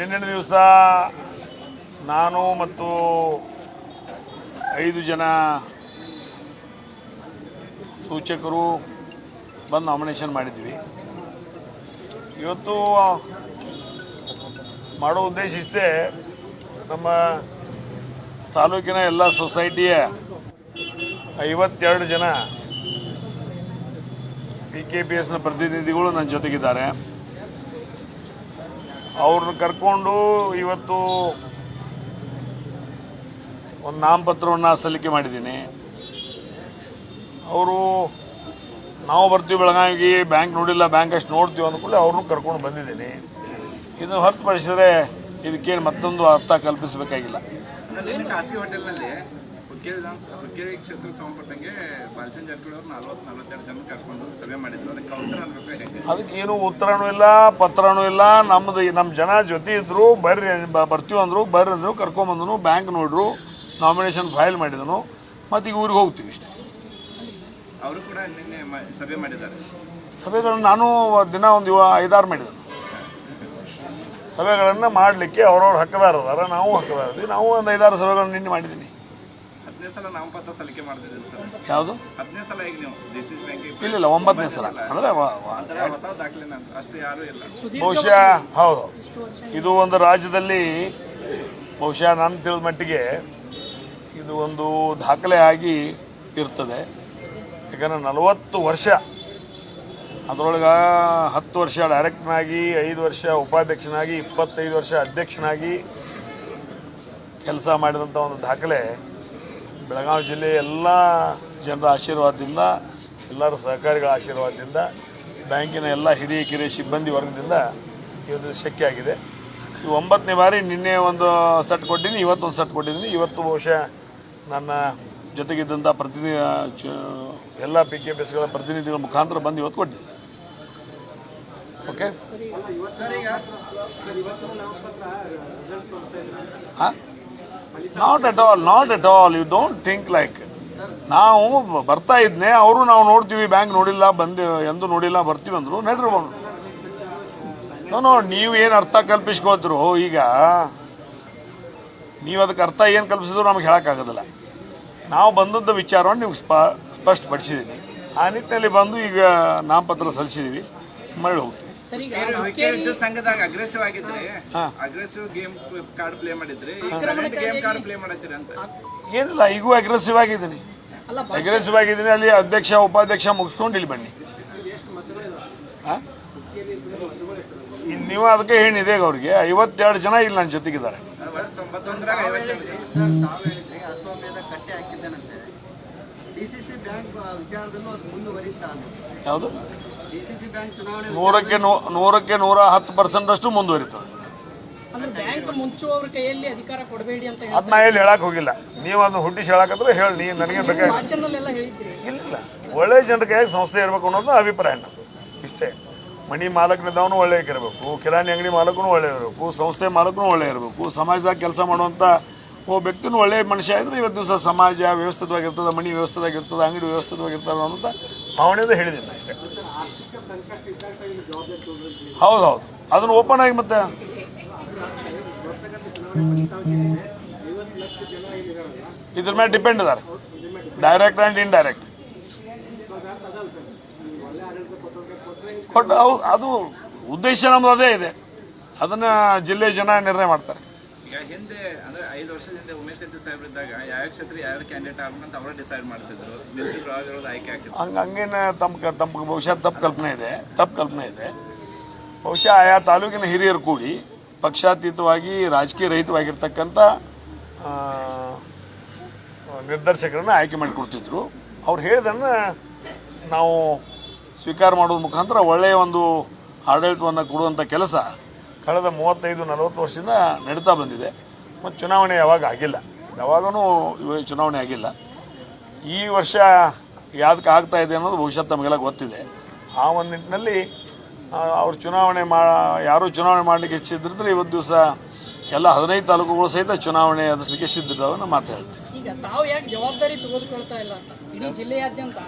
ನಿನ್ನೆ ದಿವಸ ನಾನು ಮತ್ತು ಐದು ಜನ ಸೂಚಕರು ಬಂದು ನಾಮಿನೇಷನ್ ಮಾಡಿದ್ವಿ. ಇವತ್ತು ಮಾಡೋ ಉದ್ದೇಶ ಇಷ್ಟೇ, ನಮ್ಮ ತಾಲೂಕಿನ ಎಲ್ಲ ಸೊಸೈಟಿಯ ಐವತ್ತೆರಡು ಜನ ಪಿ ಕೆ ಪಿ ಎಸ್ನ ಪ್ರತಿನಿಧಿಗಳು ನನ್ನ ಜೊತೆಗಿದ್ದಾರೆ. ಅವ್ರನ್ನ ಕರ್ಕೊಂಡು ಇವತ್ತು ಒಂದು ನಾಮಪತ್ರವನ್ನು ಸಲ್ಲಿಕೆ ಮಾಡಿದ್ದೀನಿ. ಅವರು, ನಾವು ಬರ್ತೀವಿ ಬೆಳಗಾವಿಗೆ, ಬ್ಯಾಂಕ್ ನೋಡಿಲ್ಲ, ಬ್ಯಾಂಕ್ ಅಷ್ಟು ನೋಡ್ತೀವಿ ಅಂದ್ಕೊಳ್ಳಿ ಅವ್ರನ್ನೂ ಕರ್ಕೊಂಡು ಬಂದಿದ್ದೀನಿ. ಇದನ್ನು ಹೊರತುಪಡಿಸಿದ್ರೆ ಇದಕ್ಕೇನು ಮತ್ತೊಂದು ಅರ್ಥ ಕಲ್ಪಿಸಬೇಕಾಗಿಲ್ಲ. ಹುಕ್ಕೇರಿ ವಿಧಾನಸ ಹುಕ್ಕೇರಿ ಕ್ಷೇತ್ರಕ್ಕೆ ಸಂಬಂಧಪಟ್ಟಂಗೆ ಬಾಲಚಂದ್ರ ಜಾರಕಿಹೊಳಿ ಅವ್ರು ನಲ್ವತ್ತು ನಲ್ವತ್ತೆರಡು ಜನ ಕರ್ಕೊಂಡು ಸಭೆ ಮಾಡಿದ್ರು. ಅದಕ್ಕೆ ಉತ್ತರ ಅನ್ಬೇಕು ಅದಕ್ಕೆ ಏನು ಉತ್ತರನೂ ಇಲ್ಲ ಪತ್ರನೂ ಇಲ್ಲ. ನಮ್ದು ನಮ್ಮ ಜನ ಜೊತೆ ಇದ್ರು ಬರ್ರಿ ಬರ್ತೀವಿ ಅಂದರು ಬರ್ರಿ ಅಂದರು ಕರ್ಕೊಂಬಂದನು ಬ್ಯಾಂಕ್ ನೋಡ್ರು ನಾಮಿನೇಷನ್ ಫೈಲ್ ಮಾಡಿದನು ಮತ್ತು ಈಗ ಊರಿಗೆ ಹೋಗ್ತೀವಿ ಇಷ್ಟೇ. ಅವರು ಕೂಡ ನಿನ್ನೆ ಸಭೆ ಮಾಡಿದ್ದಾರೆ. ಸಭೆಗಳನ್ನು ನಾನು ದಿನ ಒಂದು ಐದಾರು ಮಾಡಿದನು ಸಭೆಗಳನ್ನು ಮಾಡಲಿಕ್ಕೆ ಅವ್ರವ್ರ ಹಕ್ಕದಾರ ಅದಾರ ನಾವು ಹಕ್ಕದಾರ ನಾವು ಒಂದು ಐದಾರು ಸಭೆಗಳನ್ನು ನಿನ್ನೆ ಮಾಡಿದ್ದೀನಿ. ಹತ್ತನೇ ಸಲ ನಾಮಪತ್ರ ಸಲ್ಲಿಕೆ ಮಾಡ್ತಿದ್ದೀರಿ ಸರ್. ಯಾವುದು? ಸಲ ಈಗ ನೀವು ಬ್ಯಾಂಕಿಗೆ ಇಲ್ಲ ಇಲ್ಲ ಒಂಬತ್ತನೇ ಸಲ. ಅಂದರೆ ಅಂದ್ರೆ ಹೊಸ ದಾಖಲೆ ಅಷ್ಟು ಯಾರೂ ಇಲ್ಲ. ಬಹುಶಃ ಹೌದು. ಇದು ಒಂದು ರಾಜ್ಯದಲ್ಲಿ ಬಹುಶಃ ನಾನು ತಿಳಿದ ಮಟ್ಟಿಗೆ ಇದು ಒಂದು ದಾಖಲೆ ಆಗಿ ಇರ್ತದೆ. ಯಾಕಂದರೆ ನಲವತ್ತು ವರ್ಷ ಅದರೊಳಗೆ ಹತ್ತು ವರ್ಷ ಡೈರೆಕ್ಟ್ನಾಗಿ ಐದು ವರ್ಷ ಉಪಾಧ್ಯಕ್ಷನಾಗಿ ಇಪ್ಪತ್ತೈದು ವರ್ಷ ಅಧ್ಯಕ್ಷನಾಗಿ ಕೆಲಸ ಮಾಡಿದಂಥ ಒಂದು ದಾಖಲೆ. ಬೆಳಗಾವಿ ಜಿಲ್ಲೆಯ ಎಲ್ಲ ಜನರ ಆಶೀರ್ವಾದದಿಂದ ಎಲ್ಲರ ಸಹಕಾರಿಗಳ ಆಶೀರ್ವಾದದಿಂದ ಬ್ಯಾಂಕಿನ ಎಲ್ಲ ಹಿರಿಯ ಕಿರಿಯ ಸಿಬ್ಬಂದಿ ವರ್ಗದಿಂದ ಇದು ಶಕ್ಯ ಆಗಿದೆ. ಒಂಬತ್ತನೇ ಬಾರಿ ನಿನ್ನೆ ಒಂದು ಸೆಟ್ ಕೊಟ್ಟಿದ್ದೀನಿ ಇವತ್ತೊಂದು ಸೆಟ್ ಕೊಟ್ಟಿದ್ದೀನಿ. ಇವತ್ತು ಬಹುಶಃ ನನ್ನ ಜೊತೆಗಿದ್ದಂಥ ಪ್ರತಿನಿಧಿ ಚ- ಎಲ್ಲ ಪಿ ಕೆ ಪಿ ಎಸ್ಗಳ ಪ್ರತಿನಿಧಿಗಳ ಮುಖಾಂತರ ಬಂದು ಇವತ್ತು ಕೊಟ್ಟಿದ್ದೀನಿ. Okay not at all not at all you don't think like ನಾವು ಬರ್ತಾ ಇದ್ನೆ, ಅವರು ನಾವು ನೋಡ್ತೀವಿ, ಬ್ಯಾಂಕ್ ನೋಡಿಲ್ಲ, ಬಂದು ಎಂದು ನೋಡಿಲ್ಲ, ಬರ್ತೀವಿ ಅಂದರು, ನಡ್ರಿ ಬಂದು ನೋ ನೀವು ಏನು ಅರ್ಥ ಕಲ್ಪಿಸ್ಕೊಳ್ತಿರೋ, ಈಗ ನೀವು ಅದಕ್ಕೆ ಅರ್ಥ ಏನು ಕಲ್ಪಿಸಿದ್ರು ನಮ್ಗೆ ಹೇಳೋಕ್ಕಾಗೋದಿಲ್ಲ ನಾವು ಬಂದದ್ದು ವಿಚಾರವನ್ನು ನಿಮ್ಗೆ ಸ್ಪ ಸ್ಪಷ್ಟಪಡಿಸಿದ್ದೀನಿ ಆ ನಿಟ್ಟಿನಲ್ಲಿ ಬಂದು ಈಗ ನಾಮಪತ್ರ ಸಲ್ಲಿಸಿದ್ದೀವಿ ಮರಳಿ ಹೋಗ್ತೀವಿ. ಸಂಘದಾಗ ಅಗ್ರೆಸಿವ್ ಆಗಿದ್ರೆ ಅಗ್ರೆಸಿವ್ ಗೇಮ್ ಕಾರ್ಡ್ ಪ್ಲೇ ಮಾಡಿದ್ರಿ ಗೇಮ್ ಕಾರ್ಡ್ ಪ್ಲೇ ಮಾಡತ್ತೀರಿ ಅಂತ. ಏನಿಲ್ಲ ಈಗೂ ಅಗ್ರೆಸಿವ್ ಆಗಿದ್ದೀನಿ. ಅಗ್ರೆಸಿವ್ ಆಗಿದ್ದೀನಿ ಅಲ್ಲಿ ಅಧ್ಯಕ್ಷ ಉಪಾಧ್ಯಕ್ಷ ಮುಗಿಸ್ಕೊಂಡು ಇಲ್ಲಿ ಬನ್ನಿ. ನೀವು ಅದಕ್ಕೆ ಹೇಳಿದೆ ಅವ್ರಿಗೆ ಐವತ್ತೆರಡು ಜನ ಇಲ್ಲಿ ನನ್ನ ಜೊತೆಗಿದ್ದಾರೆ. ಒಟ್ಟು ತೊಂಬತ್ತೊಂದರಾಗ ಐವತ್ತೆರಡು ಜನ ತಾವು ಹೇಳಿದ್ರಿ ಅಶ್ವಮೇಧ ಕಟ್ಟೆ ಹಾಕಿದ್ದೇನಂತೆ ಡಿಸಿಸಿ ಬ್ಯಾಂಕ್ ವಿಚಾರದಲ್ಲೂ ಅದು ಮುಂದುವರಿತಾ ಅಂತ ಯಾವುದು ನೂರಕ್ಕೆ ನೂ ನೂರಕ್ಕೆ ನೂರ ಹತ್ತು ಪರ್ಸೆಂಟ್ ಅಷ್ಟು ಮುಂದುವರಿತದೆ. ಅದನ್ನ ಬ್ಯಾಂಕ್ ಮುಂಚುವವ್ರ ಕೈಯಲ್ಲಿ ಅಧಿಕಾರ ಕೊಡಬೇಡಿ ಅಂತ ಹೇಳಿ ಅದು ನಾ ಎಲ್ಲಿ ಹೇಳಕ್ ಹೋಗಿಲ್ಲ. ನೀವು ಅದನ್ನ ಹುಟ್ಟಿಸಿ ಹೇಳಕಂದ್ರೆ ಹೇಳಿ ನೀ ನನಗೆ ಬೇಕಾಗಿ ಇಲ್ಲ. ಒಳ್ಳೆ ಜನರ ಕೈಯಾಗಿ ಸಂಸ್ಥೆ ಇರಬೇಕು ಅನ್ನೋದು ಅಭಿಪ್ರಾಯ ನಮ್ಮದು ಇಷ್ಟೇ. ಮಣಿ ಮಾಲಕನಿದ್ದವನು ಒಳ್ಳೆ ಇರಬೇಕು ಕಿರಾಣಿ ಅಂಗಡಿ ಮಾಲಕನು ಒಳ್ಳೆ ಇರಬೇಕು ಸಂಸ್ಥೆ ಮಾಲಕನು ಒಳ್ಳೆ ಇರಬೇಕು ಸಮಾಜದಾಗ ಕೆಲಸ ಮಾಡುವಂಥ ಒಬ್ಬ ವ್ಯಕ್ತಿನೂ ಒಳ್ಳೆ ಮನುಷ್ಯ ಆದ್ರೆ ಇವತ್ತು ದಿವಸ ಸಮಾಜ ವ್ಯವಸ್ಥಿತವಾಗಿರ್ತದೆ ಮಣಿ ವ್ಯವಸ್ಥಿತವಾಗಿರ್ತದೆ ಅಂಗಡಿ ವ್ಯವಸ್ಥಿತವಾಗಿರ್ತದೆ ಅನ್ನೋಂಥ ಭಾವನೆಯಿಂದ ಹೇಳಿದ್ದೀನಿ ನಾನು ಅಷ್ಟೇ. ಹೌದು ಹೌದು ಅದನ್ನು ಓಪನ್ ಆಗಿ ಮತ್ತೆ? ಇದ್ರ ಮೇಲೆ ಡಿಪೆಂಡ್ ಇದಾರೆ ಡೈರೆಕ್ಟ್ ಆ್ಯಂಡ್ ಇಂಡೈರೆಕ್ಟ್ ಕೊಟ್ಟು ಅದು ಉದ್ದೇಶ ನಮ್ದು ಅದೇ ಇದೆ. ಅದನ್ನು ಜಿಲ್ಲೆ ಜನ ನಿರ್ಣಯ ಮಾಡ್ತಾರೆ. ಈಗ ಹಿಂದೆ, ಅಂದ್ರೆ ಐದು ವರ್ಷದ ಹಿಂದೆ ಉಮೇಶ್ ಕತ್ತಿ ಸಾಹೇಬ್ರು ಇದ್ದಾಗ ಯಾವ ಕ್ಷೇತ್ರ ಯಾವ ಕ್ಯಾಂಡಿಡೇಟ್ ಆಗ್ಬೇಕಂತ ಅವರೇ ಡಿಸೈಡ್ ಮಾಡ್ತಿದ್ರು. ನಿಲ್ಸಿದ್ರು ಆಯ್ಕೆ ಆಗ್ತಿದ್ರು ಹಂಗೆ, ಹಂಗೇನು ತಮ್ಮ ತಮ್ಮ ಬಹುಶಃ ತಪ್ಪು ಕಲ್ಪನೆ ಇದೆ, ತಪ್ಪು ಕಲ್ಪನೆ ಇದೆ. ಬಹುಶಃ ಆಯಾ ತಾಲೂಕಿನ ಹಿರಿಯರು ಕೂಡಿ ಪಕ್ಷಾತೀತವಾಗಿ, ರಾಜಕೀಯ ರಹಿತವಾಗಿರ್ತಕ್ಕಂಥ ನಿರ್ದೇಶಕರನ್ನ ಆಯ್ಕೆ ಮಾಡಿಕೊಡ್ತಿದ್ರು. ಅವ್ರು ಹೇಳಿದನ್ನು ನಾವು ಸ್ವೀಕಾರ ಮಾಡೋದ್ರ ಮುಖಾಂತರ ಒಳ್ಳೆಯ ಒಂದು ಆಡಳಿತವನ್ನು ಕೊಡುವಂಥ ಕೆಲಸ ಕಳೆದ ಮೂವತ್ತೈದು, ನಲವತ್ತು ವರ್ಷದಿಂದ ನಡೀತಾ ಬಂದಿದೆ. ಮತ್ತು ಚುನಾವಣೆ ಯಾವಾಗ ಆಗಿಲ್ಲ. ಯಾವಾಗೂ ಚುನಾವಣೆ ಆಗಿಲ್ಲ. ಈ ವರ್ಷ ಯಾವ್ದಕ್ಕೆ ಆಗ್ತಾ ಇದೆ ಅನ್ನೋದು ಭವಿಷ್ಯ ತಮಗೆಲ್ಲ ಗೊತ್ತಿದೆ. ಆ ಒಂದು ನಿಟ್ಟಿನಲ್ಲಿ ಅವ್ರು ಚುನಾವಣೆ ಮಾ, ಯಾರೂ ಚುನಾವಣೆ ಮಾಡಲಿಕ್ಕೆ ಇಚ್ಛಿದ್ರಿದ್ರೆ ಇವತ್ತು ದಿವಸ ಎಲ್ಲ ಹದಿನೈದು ತಾಲೂಕುಗಳು ಸಹಿತ ಚುನಾವಣೆ ಎದುರಿಸಲಿಕ್ಕೆ ಸಿದ್ಧಿದ್ದಾವೆ ನಾನು ಮಾತು ಹೇಳ್ತೀನಿ. ಈಗ ತಾವು ಯಾಕೆ ಜವಾಬ್ದಾರಿ ತೆಗೆದುಕೊಳ್ತಾ ಇಲ್ಲ ಅಂತ? ಇಡೀ ಜಿಲ್ಲೆಯಾದ್ಯಂತ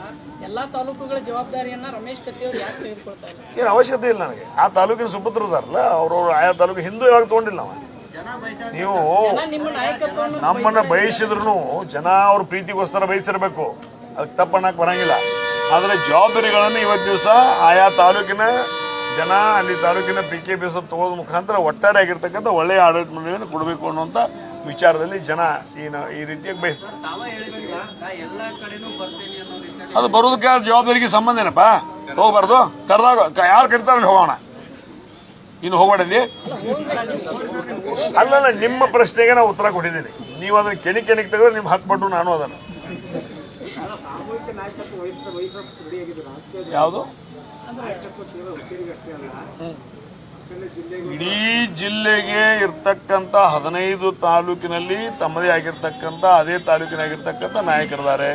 ಎಲ್ಲಾ ತಾಲೂಕುಗಳ ಜವಾಬ್ದಾರಿಯನ್ನ ರಮೇಶ್ ಕತ್ತಿ ಅವರು ಯಾಕೆ ತೆಗೆದುಕೊಳ್ತಾ ಇಲ್ಲ? ಏನು ಅವಶ್ಯಕತೆ ಇಲ್ಲ ನನಗೆ. ಆ ತಾಲೂಕಿನ ಸುಪುತ್ರದಾರಲ್ಲ ಅವ್ರವ್ರು ಆಯಾ ತಾಲೂಕು ಹಿಂದೂ ಯಾವಾಗ ತಗೊಂಡಿಲ್ಲ ನಾವು ಜನ ಬಯಸ ನೀವು ಜನ ನಿಮ್ಮ ನಾಯಕತ್ವವನ್ನು ನಮ್ಮನ್ನ ಬಯಸಿದ್ರು ಜನ ಅವ್ರ ಪ್ರೀತಿಗೋಸ್ಕರ ಬಯಸಿರ್ಬೇಕು ಅದಕ್ಕೆ ತಪ್ಪಣ್ಣಕ್ಕೆ ಬರಂಗಿಲ್ಲ. ಆದರೆ ಜವಾಬ್ದಾರಿಗಳನ್ನು ಇವತ್ತು ದಿವಸ ಆಯಾ ತಾಲೂಕಿನ ಜನ ಅಲ್ಲಿ ತಾಲೂಕಿನ ಪಿ ಕೆ ಪಿ ಎಸ್ ತಗೊಳ್ಳೋದ ಮುಖಾಂತರ ಒಟ್ಟಾರೆ ಆಗಿರ್ತಕ್ಕಂಥ ಒಳ್ಳೆಯ ಆಡಳಿತ ಮಂಡಳಿಯನ್ನು ಕೊಡಬೇಕು ಅನ್ನುವಂಥ ವಿಚಾರದಲ್ಲಿ ಜನ ಏನು ಈ ರೀತಿಯಾಗಿ ಬಯಸ್ತಾರೆ. ಅದು ಬರೋದಕ್ಕೆ ಜವಾಬ್ದಾರಿಗೆ ಸಂಬಂಧ ಏನಪ್ಪ? ಹೋಗ್ಬಾರ್ದು. ಕರೆದಾಗ ಯಾರು ಕರಿತಾರೆ ಹೋಗೋಣ. ಇನ್ನು ಹೋಗ್ಬೇಡಿ ಅಲ್ಲಲ್ಲ ನಿಮ್ಮ ಪ್ರಶ್ನೆಗೆ ನಾವು ಉತ್ತರ ಕೊಟ್ಟಿದ್ದೀನಿ. ನೀವು ಅದನ್ನು ಕೆಣಿ ಕೆಣಿಗೆ ತೆಗೆದ್ರೆ ನಿಮ್ಮ ಹಾಕ್ಬಿಟ್ಟು ನಾನು ಅದನ್ನು. ಯಾವುದು? ಇಡೀ ಜಿಲ್ಲೆಗೆ ಇರ್ತಕ್ಕಂಥ ಹದಿನೈದು ತಾಲೂಕಿನಲ್ಲಿ ತಮ್ಮದೇ ಆಗಿರ್ತಕ್ಕಂಥ ಅದೇ ತಾಲೂಕಿನಾಗಿರ್ತಕ್ಕಂಥ ನಾಯಕರಿದ್ದಾರೆ.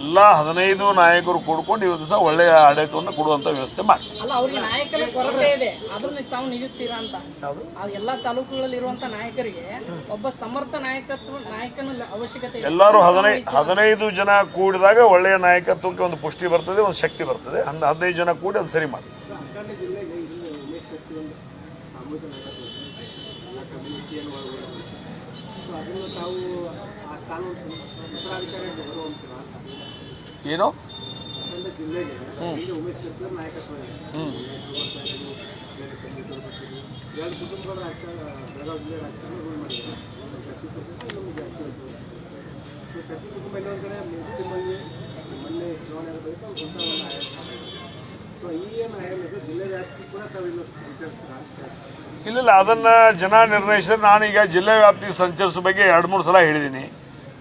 ಎಲ್ಲ ಹದಿನೈದು ನಾಯಕರು ಕೂಡ್ಕೊಂಡು ಇವತ್ತು ದಿವಸ ಒಳ್ಳೆಯ ಆಡಳಿತವನ್ನು ಕೊಡುವಂಥ ವ್ಯವಸ್ಥೆ ಮಾಡ್ತೀವಿ. ಎಲ್ಲರೂ ಹದಿನೈದು ಹದಿನೈದು ಜನ ಕೂಡಿದಾಗ ಒಳ್ಳೆಯ ನಾಯಕತ್ವಕ್ಕೆ ಒಂದು ಪುಷ್ಟಿ ಬರ್ತದೆ ಒಂದು ಶಕ್ತಿ ಬರ್ತದೆ. ಹದಿನೈದು ಜನ ಕೂಡಿ ಅದು ಸರಿ ಮಾಡ್ತೀವಿ. ಏನು? ಇಲ್ಲ ಅದನ್ನ ಜನ ನಿರ್ಣಯಿಸಿದ್ರೆ ನಾನೀಗ ಜಿಲ್ಲೆ ವ್ಯಾಪ್ತಿ ಸಂಚರಿಸೋ ಬಗ್ಗೆ ಎರಡು ಮೂರು ಸಲ ಹೇಳಿದ್ದೀನಿ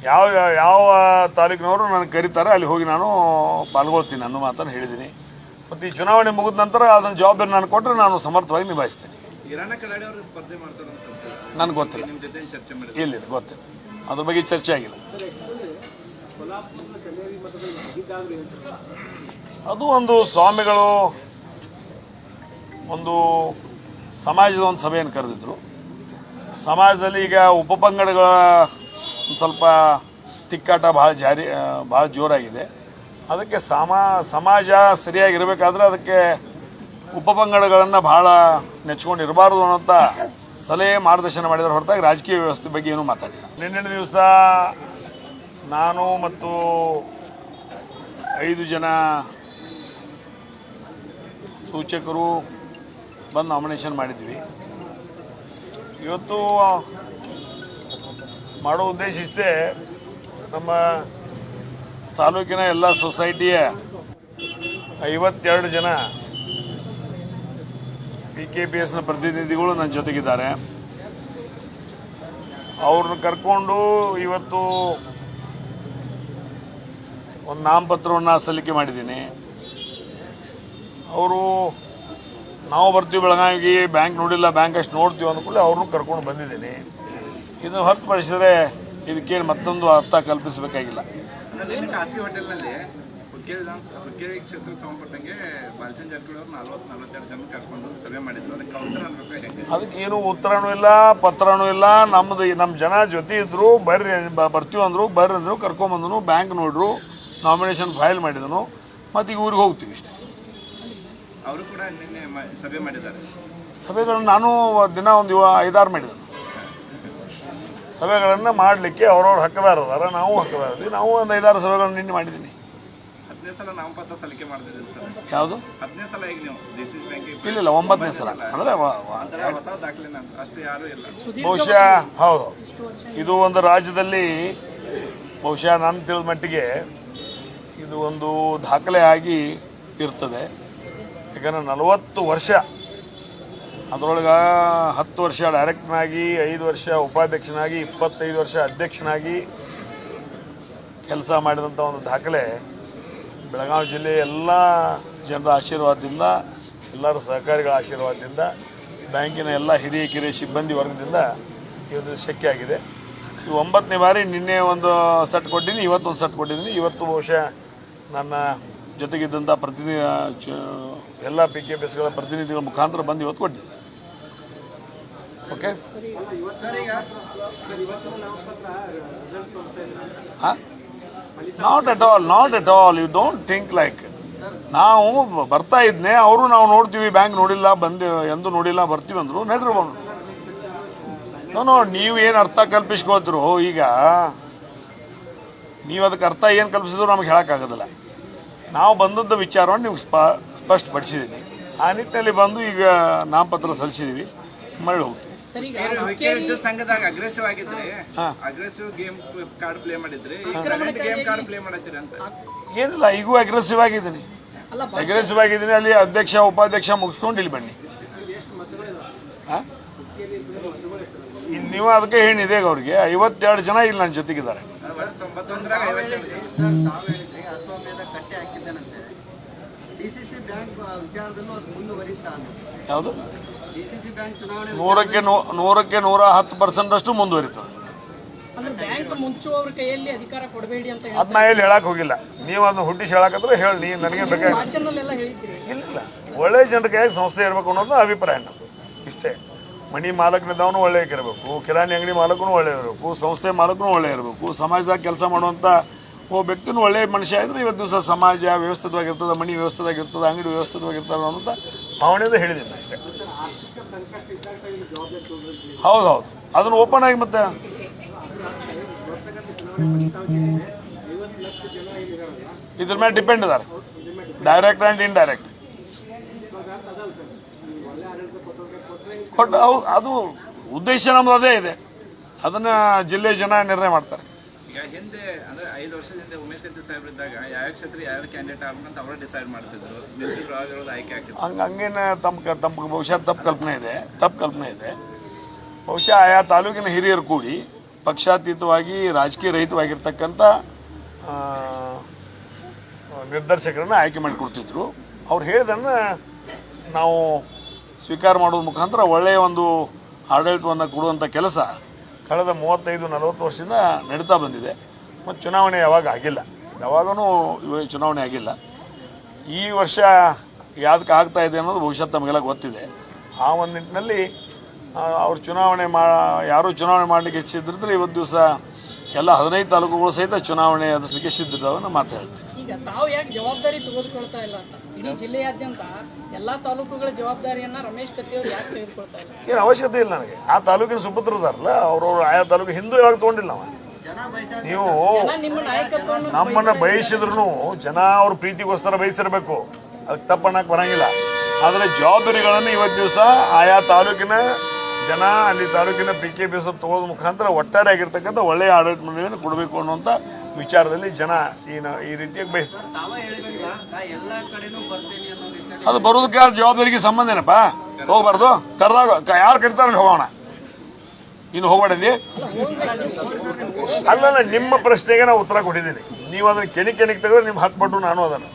ಯಾವ ಯಾವ ತಾಲೂಕಿನವರು ನನಗೆ ಕರೀತಾರೆ ಅಲ್ಲಿ ಹೋಗಿ ನಾನು ಪಾಲ್ಗೊಳ್ತೀನಿ ಅನ್ನೋ ಮಾತನ್ನು ಹೇಳಿದ್ದೀನಿ. ಮತ್ತು ಈ ಚುನಾವಣೆ ಮುಗಿದ ನಂತರ ಅದನ್ನು ಜವಾಬ್ದಾರಿ ನಾನು ಕೊಟ್ಟರೆ ನಾನು ಸಮರ್ಥವಾಗಿ ನಿಭಾಯಿಸ್ತೇನೆ. ನನಗೆ ಗೊತ್ತಿಲ್ಲ. ಇಲ್ಲ ಗೊತ್ತಿಲ್ಲ. ಅದ್ರ ಬಗ್ಗೆ ಚರ್ಚೆ ಆಗಿಲ್ಲ. ಅದು ಒಂದು ಸ್ವಾಮಿಗಳು ಒಂದು ಸಮಾಜದ ಒಂದು ಸಭೆಯನ್ನು ಕರೆದಿದ್ರು. ಸಮಾಜದಲ್ಲಿ ಈಗ ಉಪಪಂಗಡಗಳ ಒಂದು ಸ್ವಲ್ಪ ತಿಕ್ಕಾಟ ಭಾಳ ಜಾರಿ ಭಾಳ ಜೋರಾಗಿದೆ. ಅದಕ್ಕೆ ಸಮಾ, ಸಮಾಜ ಸರಿಯಾಗಿರಬೇಕಾದ್ರೆ ಅದಕ್ಕೆ ಉಪಪಂಗಡಗಳನ್ನು ಭಾಳ ನೆಚ್ಕೊಂಡಿರಬಾರ್ದು ಅನ್ನೋಂಥ ಸಲಹೆ ಮಾರ್ಗದರ್ಶನ ಮಾಡಿದ್ರೆ ಹೊರತಾಗಿ ರಾಜಕೀಯ ವ್ಯವಸ್ಥೆ ಬಗ್ಗೆ ಏನೂ ಮಾತಾಡಿಲ್ಲ. ನಿನ್ನೆ ದಿವಸ ನಾನು ಮತ್ತು ಐದು ಜನ ಸೂಚಕರು ಬಂದು ನಾಮಿನೇಷನ್ ಮಾಡಿದ್ವಿ. ಇವತ್ತು ಮಾಡೋ ಉದ್ದೇಶ ಇಷ್ಟೇ, ನಮ್ಮ ತಾಲೂಕಿನ ಎಲ್ಲ ಸೊಸೈಟಿಯ ಐವತ್ತೆರಡು ಜನ ಪಿ ಕೆ ಪಿ ಎಸ್ನ ಪ್ರತಿನಿಧಿಗಳು ನನ್ನ ಜೊತೆಗಿದ್ದಾರೆ. ಅವ್ರನ್ನ ಕರ್ಕೊಂಡು ಇವತ್ತು ಒಂದು ನಾಮಪತ್ರವನ್ನು ಸಲ್ಲಿಕೆ ಮಾಡಿದ್ದೀನಿ. ಅವರು, ನಾವು ಬರ್ತೀವಿ ಬೆಳಗಾವಿಗೆ, ಬ್ಯಾಂಕ್ ನೋಡಿಲ್ಲ, ಬ್ಯಾಂಕ್ ಅಷ್ಟು ನೋಡ್ತೀವಿ ಅಂದ್ಕೊಳ್ಳಿ ಅವ್ರನ್ನೂ ಕರ್ಕೊಂಡು ಬಂದಿದ್ದೀನಿ. ಇದನ್ನು ಹೊರತುಪಡಿಸಿದರೆ ಇದಕ್ಕೇನು ಮತ್ತೊಂದು ಅರ್ಥ ಕಲ್ಪಿಸಬೇಕಾಗಿಲ್ಲ. ಖಾಸಗಿ ಹೋಟೆಲ್ನಲ್ಲಿ ಹುಕ್ಕೇರಿ ವಿಧಾನಸ ಹುಕ್ಕೇರಿ ಕ್ಷೇತ್ರಕ್ಕೆ ಸಂಬಂಧಪಟ್ಟಂಗೆ ಬಾಲಚಂದ್ರ ಜಾರಕಿಹೊಳಿ ಅವರು ನಲ್ವತ್ತು ನಲ್ವತ್ತೆರಡು ಜನ ಕರ್ಕೊಂಡು ಸಭೆ ಮಾಡಿದ್ರು. ಅದಕ್ಕೆ ಅನ್ಬೇಕು ಏನು ಉತ್ತರನೂ ಇಲ್ಲ ಪತ್ರನೂ ಇಲ್ಲ ನಮ್ಮದು ನಮ್ಮ ಜನ ಜೊತೆ ಇದ್ದರು ಬರ್ರಿ ಬರ್ತೀವಿ ಅಂದರು ಬರ್ರಿ ಅಂದರು ಕರ್ಕೊಂಬಂದನು ಬ್ಯಾಂಕ್ ನೋಡ್ರು ನಾಮಿನೇಷನ್ ಫೈಲ್ ಮಾಡಿದನು ಮತ್ತೆ ಈಗ ಊರಿಗೆ ಹೋಗ್ತೀವಿ ಇಷ್ಟೇ ಅವರು ಕೂಡ ನಿನ್ನೆ ಸಭೆ ಮಾಡಿದ್ದಾರೆ. ಸಭೆಗಳನ್ನು ನಾನು ದಿನ ಒಂದು ಐದಾರು ಮಾಡಿದನು. ಸಭೆಗಳನ್ನು ಮಾಡಲಿಕ್ಕೆ ಅವ್ರವ್ರ ಹಕ್ಕದಾರ ಅದಾರ ನಾವು ಹಕ್ಕದಾರ ಇದೀವಿ. ನಾವು ಒಂದು ಐದಾರು ಸಭೆಗಳನ್ನು ನಿನ್ನೆ ಮಾಡಿದ್ದೀನಿ. ಹತ್ತನೇ ಸಲ ನಾಮಪತ್ರ ಸಲ್ಲಿಕೆ ಮಾಡಿದ್ದೀರಿ ಸರ್. ಯಾವುದು? ಇಲ್ಲ ಇಲ್ಲ ಒಂಬತ್ತನೇ ಸಲ. ಅಂದರೆ ಬಹುಶಃ ಹೌದು. ಇದು. ಒಂದು ರಾಜ್ಯದಲ್ಲಿ ಬಹುಶಃ ನಾನು ತಿಳಿದ ಮಟ್ಟಿಗೆ ಇದು ಒಂದು ದಾಖಲೆ ಆಗಿ ಇರ್ತದೆ. ಯಾಕಂದರೆ ನಲವತ್ತು ವರ್ಷ ಅದರೊಳಗೆ ಹತ್ತು ವರ್ಷ ಡೈರೆಕ್ಟ್ನಾಗಿ, ಐದು ವರ್ಷ ಉಪಾಧ್ಯಕ್ಷನಾಗಿ, ಇಪ್ಪತ್ತೈದು ವರ್ಷ ಅಧ್ಯಕ್ಷನಾಗಿ ಕೆಲಸ ಮಾಡಿದಂಥ ಒಂದು ದಾಖಲೆ ಬೆಳಗಾವಿ ಜಿಲ್ಲೆ ಎಲ್ಲ ಜನರ ಆಶೀರ್ವಾದದಿಂದ, ಎಲ್ಲರ ಸಹಕಾರಿಗಳ ಆಶೀರ್ವಾದದಿಂದ, ಬ್ಯಾಂಕಿನ ಎಲ್ಲ ಹಿರಿಯ ಕಿರಿಯ ಸಿಬ್ಬಂದಿ ವರ್ಗದಿಂದ ಇದು ಶಕ್ಯ ಆಗಿದೆ. ಇದು ಒಂಬತ್ತನೇ ಬಾರಿ ನಿನ್ನೆ ಒಂದು ಸೆಟ್ ಕೊಟ್ಟಿದ್ದೀನಿ, ಇವತ್ತೊಂದು ಸೆಟ್ ಕೊಟ್ಟಿದ್ದೀನಿ. ಇವತ್ತು ಬಹುಶಃ ನನ್ನ ಜೊತೆಗಿದ್ದಂಥ ಪ್ರತಿನಿಧಿ ಎಲ್ಲ ಪಿ ಕೆ ಪಿ ಎಸ್ಗಳ ಪ್ರತಿನಿಧಿಗಳ ಮುಖಾಂತರ ಬಂದು ಇವತ್ತು ಕೊಟ್ಟಿದೆ okay not at all not at all you don't think like ನಾವು ಬರ್ತಾ ಇದ್ನೆ, ಅವರು ನಾವು ನೋಡ್ತೀವಿ ಬ್ಯಾಂಕ್ ನೋಡಿಲ್ಲ, ಬಂದು, ಎಂದು ನೋಡಿಲ್ಲ, ಬರ್ತೀವಿ ಅಂದರು, ನಡ್ರಿ ನೋ ನೀವು ಏನು ಅರ್ಥ ಕಲ್ಪಿಸ್ಕೊಳ್ತಿರೋ ಈಗ, ನೀವು ಅದಕ್ಕೆ ಅರ್ಥ ಏನು ಕಲ್ಪಿಸಿದ್ರು ನಮ್ಗೆ ಹೇಳೋಕ್ಕಾಗೋದಿಲ್ಲ ನಾವು ಬಂದದ್ದು ವಿಚಾರವನ್ನು ನಿಮ್ಗೆ ಸ್ಪ ಸ್ಪಷ್ಟಪಡಿಸಿದ್ದೀನಿ. ಆ ನಿಟ್ಟಿನಲ್ಲಿ ಬಂದು ಈಗ ನಾಮಪತ್ರ ಸಲ್ಲಿಸಿದ್ದೀವಿ ಮರಳಿ ಹೋಗ್ತೀವಿ. ಸರ್ ಈಗ ವಿಕೆ ಹುಕ್ಕೇರಿ ವಿದ್ಯುತ್ ಸಂಘದಾಗ ಅಗ್ರೆಸಿವ್ ಆಗಿದ್ರೆ ಅಗ್ರೆಸಿವ್ ಗೇಮ್ ಕಾರ್ಡ್ ಪ್ಲೇ ಮಾಡಿದ್ರೆ ಗೇಮ್ ಕಾರ್ಡ್ ಪ್ಲೇ ಮಾಡತ್ತೀರಿ ಅಂತ. ಏನಿಲ್ಲ ಈಗೂ ಅಗ್ರೆಸಿವ್ ಆಗಿದ್ದೀನಿ. ಅಲ್ಲ ಅಗ್ರೆಸಿವ್ ಆಗಿದ್ದೀನಿ ಅಲ್ಲಿ ಅಧ್ಯಕ್ಷ ಉಪಾಧ್ಯಕ್ಷ ಮುಗಿಸ್ಕೊಂಡು ಇಲ್ಲಿ ಬನ್ನಿ? ನೀವು ಅದಕ್ಕೆ ಹೇಳಿದೆ ಅವ್ರಿಗೆ ಐವತ್ತೆರಡು ಜನ ಇಲ್ಲಿ ನನ್ನ ಜೊತೆಗಿದ್ದಾರೆ ಅದು ಒಟ್ಟು ತೊಂಬತ್ತೊಂದರಾಗ ಐವತ್ತೆರಡು ಜನ ಸರ್ ತಾವು ಹೇಳಿದ್ರಿ ಅಶ್ವಮೇಧ ಕಟ್ಟೆ ಹಾಕಿದ್ದಾನಂತೆ ಡಿ ಸಿ ಸಿ ಬ್ಯಾಂಕ್ ವಿಚಾರದಲ್ಲೂ ಅದು ಮುಂದುವರಿತಾ ಅಂತ ಯಾವುದು? ಡಿ ಸಿ ಸಿ ಬ್ಯಾಂಕ್ ಚುನಾವಣೆ ನೂರಕ್ಕೆ ನೂ ನೂರಕ್ಕೆ ನೂರ ಹತ್ತು ಪರ್ಸೆಂಟಷ್ಟು ಮುಂದುವರಿತದೆ. ಅಂದ್ರೆ ಬ್ಯಾಂಕ್ ಮುಂಚುವವ್ರ ಕೈಯಲ್ಲಿ ಅಧಿಕಾರ ಕೊಡಬೇಡಿ ಅಂತ ಹೇಳಿ ಅದು ನಾ ಎಲ್ಲಿ ಹೇಳಕ್ಕೆ ಹೋಗಿಲ್ಲ. ನೀವು ಅದನ್ನ ಹುಟ್ಟಿಸಿ ಹೇಳಕಂದ್ರೆ ಹೇಳಿ ನೀ ನನಗೆ ಬೇಕಾಗಿ ಇಲ್ಲ ಒಳ್ಳೆ ಜನರ ಕೈಯಾಗ ಸಂಸ್ಥೆ ಇರಬೇಕು ಅನ್ನೋದು ಅಭಿಪ್ರಾಯ ನಮ್ಮದು ಇಷ್ಟೇ. ಮನಿ ಮಾಲಕನಿದ್ದವನು ಒಳ್ಳೆ ಇರಬೇಕು ಕಿರಾಣಿ ಅಂಗಡಿ ಮಾಲಕನು ಒಳ್ಳೆ ಇರಬೇಕು ಸಂಸ್ಥೆ ಮಾಲಕನು ಒಳ್ಳೆ ಇರಬೇಕು ಸಮಾಜದಾಗ ಕೆಲಸ ಮಾಡುವಂಥ ಒಬ್ಬ ವ್ಯಕ್ತಿನೂ ಒಳ್ಳೆಯ ಮನುಷ್ಯ ಆದ್ರೆ ಇವತ್ತು ದಿವಸ ಸಮಾಜ ವ್ಯವಸ್ಥಿತವಾಗಿರ್ತದೆ, ಮನಿ ವ್ಯವಸ್ಥಿತವಾಗಿರ್ತದೆ, ಅಂಗಡಿ ವ್ಯವಸ್ಥಿತವಾಗಿರ್ತದೆ ಅನ್ನೋಂಥ ಭಾವನೆಯಿಂದ ಹೇಳಿದ್ದೀನಿ ಅಷ್ಟೇ. ಹೌದು ಹೌದು. ಅದನ್ನು ಓಪನ್ ಆಗಿ ಮತ್ತೆ. ಇದ್ರ ಮೇಲೆ ಡಿಪೆಂಡ್ ಇದಾರೆ ಡೈರೆಕ್ಟ್ ಆ್ಯಂಡ್ ಇನ್ಡೈರೆಕ್ಟ್ ಕೊಟ್ಟು ಅದು ಉದ್ದೇಶ ನಮ್ದು ಅದೇ ಇದೆ. ಅದನ್ನು ಜಿಲ್ಲೆ ಜನ ನಿರ್ಣಯ ಮಾಡ್ತಾರೆ. ಹಿಂದೆ, ಅಂದ್ರೆ ಐದು ವರ್ಷದ ಹಿಂದೆ ಉಮೇಶ್ ಕತ್ತಿ ಸಾಹೇಬ್ರು ಇದ್ದಾಗ ಯಾವ ಕ್ಷೇತ್ರ ಯಾವ ಕ್ಯಾಂಡಿಡೇಟ್ ಆಗ್ಬೇಕಂತ ಅವರೇ ಡಿಸೈಡ್ ಮಾಡ್ತಿದ್ರು. ಆಯ್ಕೆ ಹಂಗೆ, ಹಂಗೇನು ತಮ್ಮ ತಮ್ಮ ಬಹುಶಃ ತಪ್ಪು ಕಲ್ಪನೆ ಇದೆ, ತಪ್ಪು ಕಲ್ಪನೆ ಇದೆ. ಬಹುಶಃ ಆಯಾ ತಾಲೂಕಿನ ಹಿರಿಯರು ಕೂಡಿ ಪಕ್ಷಾತೀತವಾಗಿ, ರಾಜಕೀಯ ರಹಿತವಾಗಿರ್ತಕ್ಕಂಥ ನಿರ್ದೇಶಕರನ್ನು ಆಯ್ಕೆ ಮಾಡಿಕೊಡ್ತಿದ್ರು. ಅವ್ರು ಹೇಳಿದನ್ನ ನಾವು ಸ್ವೀಕಾರ ಮಾಡೋದ್ರ ಮುಖಾಂತರ ಒಳ್ಳೆಯ ಒಂದು ಆಡಳಿತವನ್ನು ಕೊಡುವಂಥ ಕೆಲಸ ಕಳೆದ ಮೂವತ್ತೈದು, ನಲವತ್ತು ವರ್ಷದಿಂದ ನಡೀತಾ ಬಂದಿದೆ. ಮತ್ತು ಚುನಾವಣೆ ಯಾವಾಗ ಆಗಿಲ್ಲ. ಯಾವಾಗೂ ಚುನಾವಣೆ ಆಗಿಲ್ಲ. ಈ ವರ್ಷ ಯಾವ್ದಕ್ಕೆ ಆಗ್ತಾ ಇದೆ ಅನ್ನೋದು ಭವಿಷ್ಯ ತಮಗೆಲ್ಲ ಗೊತ್ತಿದೆ. ಆ ಒಂದು ನಿಟ್ಟಿನಲ್ಲಿ ಅವ್ರು ಚುನಾವಣೆ ಮಾ, ಯಾರೂ ಚುನಾವಣೆ ಮಾಡಲಿಕ್ಕೆ ಹೆಚ್ಚಿದ್ರಿದ್ರೆ ಇವತ್ತು ದಿವಸ ಎಲ್ಲ ಹದಿನೈದು ತಾಲೂಕುಗಳು ಸಹಿತ ಚುನಾವಣೆ ಎದುರಿಸಲಿಕ್ಕೆ ಸಿದ್ಧಿದ್ದಾವೆ ನಾನು ಮಾತು ಹೇಳ್ತೀನಿ. ಈಗ ತಾವು ಯಾಕೆ ಜವಾಬ್ದಾರಿ ತೆಗೆದುಕೊಳ್ತಾ ಇಲ್ಲ ಅಂತ? ಇಡೀ ಜಿಲ್ಲೆಯಾದ್ಯಂತ ಎಲ್ಲಾ ತಾಲೂಕುಗಳ ಜವಾಬ್ದಾರಿಯನ್ನ ರಮೇಶ್ ಕತ್ತಿ ಅವರು ಯಾಕೆ ತೆಗೆದುಕೊಳ್ತಾ ಇಲ್ಲ? ಏನು ಅವಶ್ಯಕತೆ ಇಲ್ಲ ನನಗೆ. ಆ ತಾಲೂಕಿನ ಸುಪುತ್ರದಾರಲ್ಲ ಅವ್ರವ್ರು ಆಯಾ ತಾಲೂಕು ಹಿಂದೂ ಯಾವಾಗ ತೊಗೊಂಡಿಲ್ಲ ನಾವು ಜನ ಬಯಸ ನೀವು ಜನ ನಿಮ್ಮ ನಾಯಕತ್ವವನ್ನು ನಮ್ಮನ್ನ ಬಯಸಿದ್ರು ಜನ ಅವ್ರ ಪ್ರೀತಿಗೋಸ್ಕರ ಬಯಸಿರ್ಬೇಕು ಅದಕ್ಕೆ ತಪ್ಪಣ್ಣಕ್ಕೆ ಬರಂಗಿಲ್ಲ. ಆದರೆ ಜವಾಬ್ದಾರಿಗಳನ್ನು ಇವತ್ತು ದಿವಸ ಆಯಾ ತಾಲೂಕಿನ ಜನ ಅಲ್ಲಿ ತಾಲೂಕಿನ ಪಿ ಕೆ ಪಿ ಎಸ್ ತಗೊಳ್ಳೋದ್ರ ಮುಖಾಂತರ ಒಟ್ಟಾರೆ ಆಗಿರ್ತಕ್ಕಂಥ ಒಳ್ಳೆಯ ಆಡಳಿತ ಮಂಡಳಿಯನ್ನು ಕೊಡಬೇಕು ಅನ್ನುವಂಥ ವಿಚಾರದಲ್ಲಿ ಜನ ಏನು ಈ ರೀತಿಯಾಗಿ ಬಯಸ್ತಾರೆ. ಅದು ಬರೋದಕ್ಕೆ ಜವಾಬ್ದಾರಿಗೆ ಸಂಬಂಧ ಏನಪ್ಪ? ಹೋಗ್ಬಾರ್ದು? ಕರೆದಾಗ ಯಾರು ಕರಿತಾರೆ ಹೋಗೋಣ. ಇನ್ನು ಹೋಗಬೇಡಿ ಅಲ್ಲ ನಿಮ್ಮ ಪ್ರಶ್ನೆಗೆ ನಾವು ಉತ್ತರ ಕೊಟ್ಟಿದ್ದೀನಿ. ನೀವು ಅದನ್ನು ಕೆಣಿ ಕೆಣಿಗೆ ತೆಗೆದ್ರೆ ನಿಮ್ಮ ಹಾಕ್ಬಿಟ್ಟು ನಾನು ಅದನ್ನು.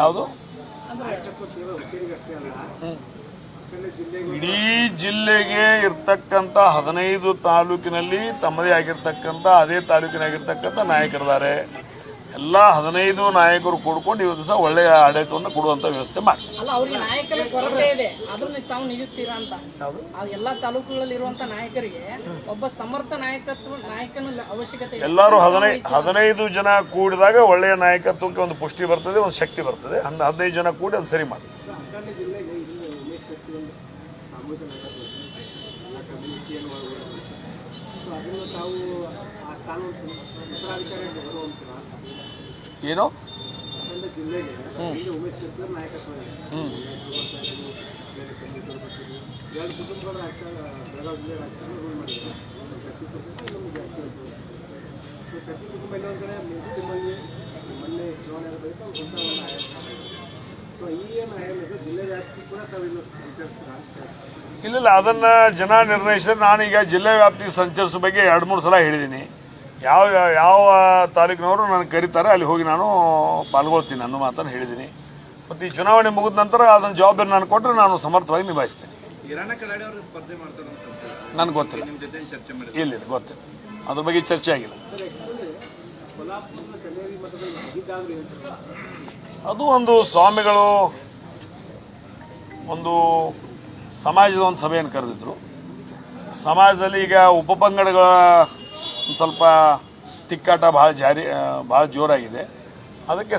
ಯಾವುದು? ಇಡೀ ಜಿಲ್ಲೆಗೆ ಇರ್ತಕ್ಕಂಥ ಹದಿನೈದು ತಾಲೂಕಿನಲ್ಲಿ ತಮ್ಮದೇ ಆಗಿರ್ತಕ್ಕಂಥ ಅದೇ ತಾಲೂಕಿನಾಗಿರ್ತಕ್ಕಂಥ ನಾಯಕರಿದ್ದಾರೆ. ಎಲ್ಲ ಹದಿನೈದು ನಾಯಕರು ಕೂಡ್ಕೊಂಡು ಇವತ್ತು ದಿವಸ ಒಳ್ಳೆಯ ಆಡಳಿತವನ್ನು ಕೊಡುವಂಥ ವ್ಯವಸ್ಥೆ ಮಾಡ್ತೀವಿ. ಎಲ್ಲರೂ ಹದಿನೈದು ಹದಿನೈದು ಜನ ಕೂಡಿದಾಗ ಒಳ್ಳೆಯ ನಾಯಕತ್ವಕ್ಕೆ ಒಂದು ಪುಷ್ಟಿ ಬರ್ತದೆ ಒಂದು ಶಕ್ತಿ ಬರ್ತದೆ. ಹದಿನೈದು ಜನ ಕೂಡಿ ಅದು ಸರಿ ಮಾಡ್ತೀವಿ ಏನು? ಇಲ್ಲ ಅದನ್ನು ಜನ ನಿರ್ಣಯಿಸಿದ್ರೆ ನಾನೀಗ ಜಿಲ್ಲೆ ವ್ಯಾಪ್ತಿ ಸಂಚರಿಸೋ ಬಗ್ಗೆ ಎರಡು ಮೂರು ಸಲ ಹೇಳಿದ್ದೀನಿ ಯಾವ ಯಾವ ತಾಲೂಕಿನವರು ನನಗೆ ಕರೀತಾರೆ ಅಲ್ಲಿ ಹೋಗಿ ನಾನು ಪಾಲ್ಗೊಳ್ತೀನಿ ಅನ್ನೋ ಮಾತನ್ನು ಹೇಳಿದ್ದೀನಿ. ಮತ್ತು ಈ ಚುನಾವಣೆ ಮುಗಿದ ನಂತರ ಅದನ್ನು ಜವಾಬ್ದಾರಿ ನಾನು ಕೊಟ್ಟರೆ ನಾನು ಸಮರ್ಥವಾಗಿ ನಿಭಾಯಿಸ್ತೀನಿ. ನನಗೆ ಗೊತ್ತಿಲ್ಲ. ಇಲ್ಲ ಇಲ್ಲ ಗೊತ್ತಿಲ್ಲ. ಅದ್ರ ಬಗ್ಗೆ ಚರ್ಚೆ ಆಗಿಲ್ಲ. ಅದು ಒಂದು ಸ್ವಾಮಿಗಳು ಒಂದು ಸಮಾಜದ ಒಂದು ಸಭೆಯನ್ನು ಕರೆದಿದ್ರು. ಸಮಾಜದಲ್ಲಿ ಈಗ ಉಪಪಂಗಡಗಳ ಒಂದು ಸ್ವಲ್ಪ ತಿಕ್ಕಾಟ ಭಾಳ ಜಾರಿ ಭಾಳ ಜೋರಾಗಿದೆ. ಅದಕ್ಕೆ